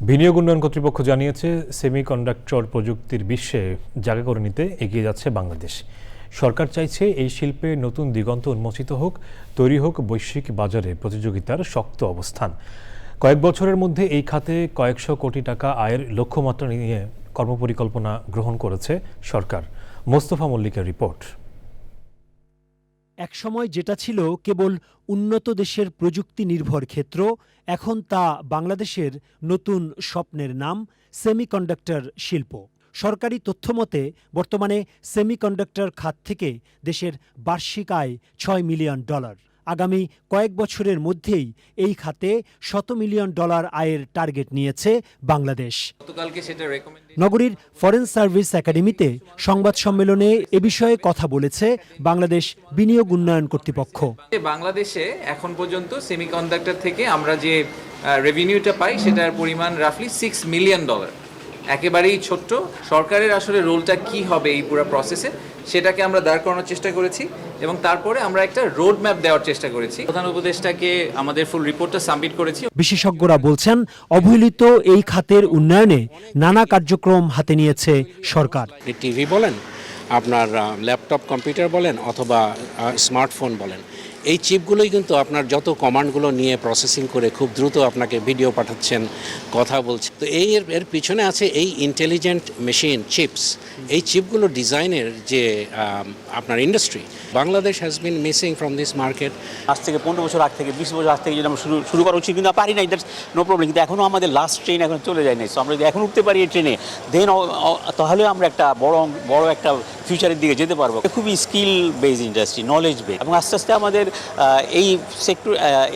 বিনিয়োগ উন্নয়ন কর্তৃপক্ষ জানিয়েছে, সেমিকন্ডাক্টর প্রযুক্তির বিশ্বে জায়গা করে নিতে এগিয়ে যাচ্ছে বাংলাদেশ। সরকার চাইছে এই শিল্পে নতুন দিগন্ত উন্মোচিত হোক, তৈরি হোক বৈশ্বিক বাজারে প্রতিযোগিতার শক্ত অবস্থান। কয়েক বছরের মধ্যে এই খাতে কয়েকশো কোটি টাকা আয়ের লক্ষ্যমাত্রা নিয়ে কর্মপরিকল্পনা গ্রহণ করেছে সরকার। মোস্তফা মল্লিকের রিপোর্ট। একসময় যেটা ছিল কেবল উন্নত দেশের প্রযুক্তি নির্ভর ক্ষেত্র, এখন তা বাংলাদেশের নতুন স্বপ্নের নাম, সেমিকন্ডাক্টর শিল্প। সরকারি তথ্যমতে, বর্তমানে সেমিকন্ডাক্টর খাত থেকে দেশের বার্ষিক আয় ছয় মিলিয়ন ডলার। আগামী কয়েক বছরের মধ্যেই এই খাতে শত মিলিয়ন ডলার আয়ের টার্গেট নিয়েছে বাংলাদেশ। নগরীর ফরেন সার্ভিস একাডেমিতে সংবাদ সম্মেলনে এ বিষয়ে কথা বলেছে বাংলাদেশ বিনিয়োগ উন্নয়ন কর্তৃপক্ষ। বাংলাদেশে এখন পর্যন্ত সেমিকন্ডাক্টর থেকে আমরা যে রেভিনিউটা পাই সেটার পরিমাণ রাফলি সিক্স মিলিয়ন ডলার একেবারেই ছোট্ট। সরকারের আসলে রোলটা কি হবে এই পুরো প্রসেসে সেটাকে আমরা দাঁড় করানোর চেষ্টা করেছি এবং তারপরে আমরা একটা রোড ম্যাপ দেওয়ার চেষ্টা করেছি। প্রধান উপদেষ্টাকে আমাদের ফুল রিপোর্টটা সাবমিট করেছি। বিশেষজ্ঞরা বলছেন অবহেলিত এই খাতের উন্নয়নে নানা কার্যক্রম হাতে নিয়েছে সরকার। টিভি বলেন আপনার ল্যাপটপ কম্পিউটার বলেন অথবা স্মার্টফোন বলেন এই চিপগুলোই কিন্তু আপনার যত কমান্ডগুলো নিয়ে প্রসেসিং করে খুব দ্রুত আপনাকে ভিডিও পাঠাচ্ছেন, কথা বলছে তো এই এর পিছনে আছে এই ইন্টেলিজেন্ট মেশিন চিপস এই চিপগুলো ডিজাইনের যে আপনার industry Bangladesh has been missing from this market আজ থেকে পনেরো বছর আগ থেকে, বিশ বছর আগ থেকে যদি আমরা শুরু শুরু করা উচিত, কিন্তু পারি না দ্যাটস নো প্রবলেম কিন্তু এখনও আমাদের লাস্ট ট্রেন এখন চলে যায় নাই। সো আমরা যদি এখন উঠতে পারি এই ট্রেনে দেন তাহলে আমরা একটা বড় বড় একটা ফিউচারের দিকে যেতে পারব। খুবই skill base industry knowledge base এবং আস্তে আস্তে আমাদের এই সেক্টর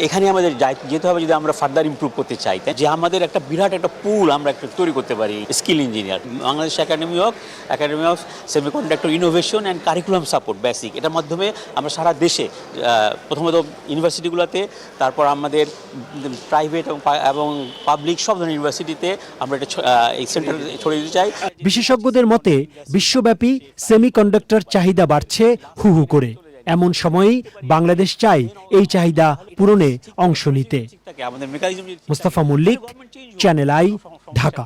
এখানে আমাদের যেতে হবে যদি আমরা ফার্দার ইমপ্রুভ করতে চাই যে আমাদের একটা বিরাট একটা পুল আমরা একটা তৈরি করতে পারি skill engineer Bangladesh academy of academy of semiconductor innovation and curriculum support basic এটার মাধ্যমে আমরা সারা দেশে প্রথমত ইউনিভার্সিটিগুলোতে তারপর আমাদের প্রাইভেট এবং পাবলিক সব ধরনের ইউনিভার্সিটিতে আমরা এটা এই সেন্টার ছড়িয়ে দিতে চাই। বিশেষজ্ঞদের মতে, বিশ্বব্যাপী সেমিকন্ডাক্টর চাহিদা বাড়ছে হু হু করে। এমন সময়েই বাংলাদেশ চাই এই চাহিদা পূরণে অংশ নিতে। Mustafa Mallik channel I Dhaka